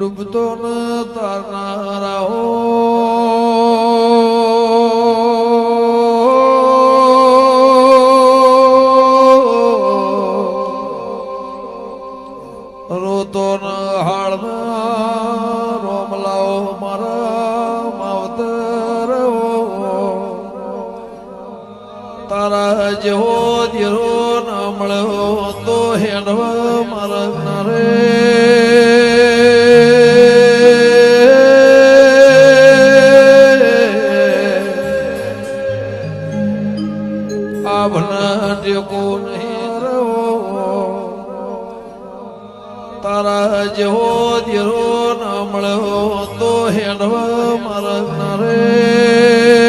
ડૂબતો ન તારનારા હો રોતો ન હાળમાં રોમલાઓ મારા માવતર તારા જેવો ધીરો ન મળ્યો તો હેડવા મારા ભલા ટેકો નહીં. તારા જેવો દેરો ન મળ્યો તો હેડવા મારા રે